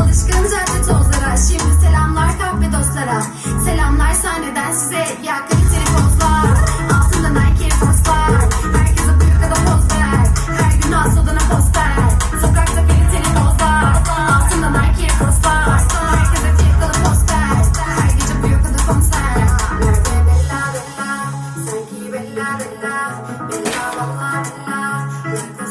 Alışkın cadde tozlara. Şimdi selamlar kahve dostlara. Selamlar sahneden size. Ya kaliteli pozlar Altında Nike postlar Herkese büyük ya da poz ver. Her gün asodana poster Sokakta kaliteli pozlar Altında Nike postlar Herkese fiyakalı poster Her gece bu yakada konser. Nerede bella bella. Sanki bella bella. Bella valla bella. La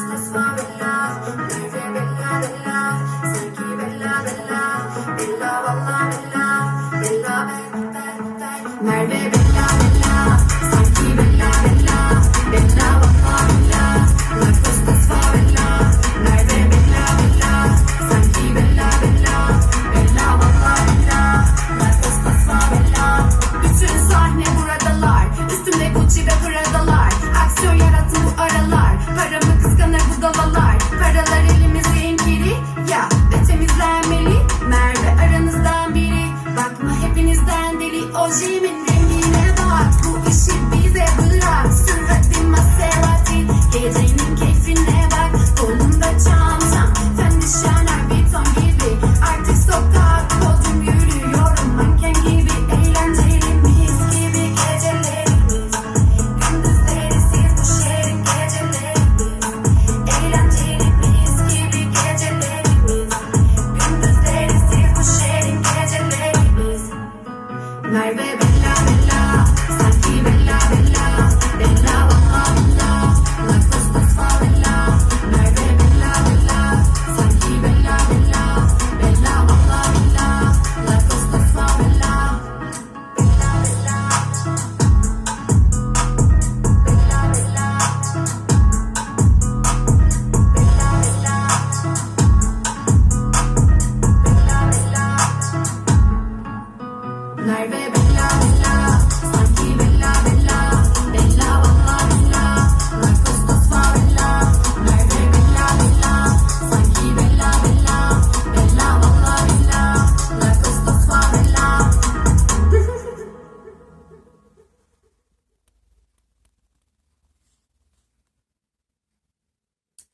aralar. Paramı kıskanır bu galalar Paralar elimizin kiri Ya Merve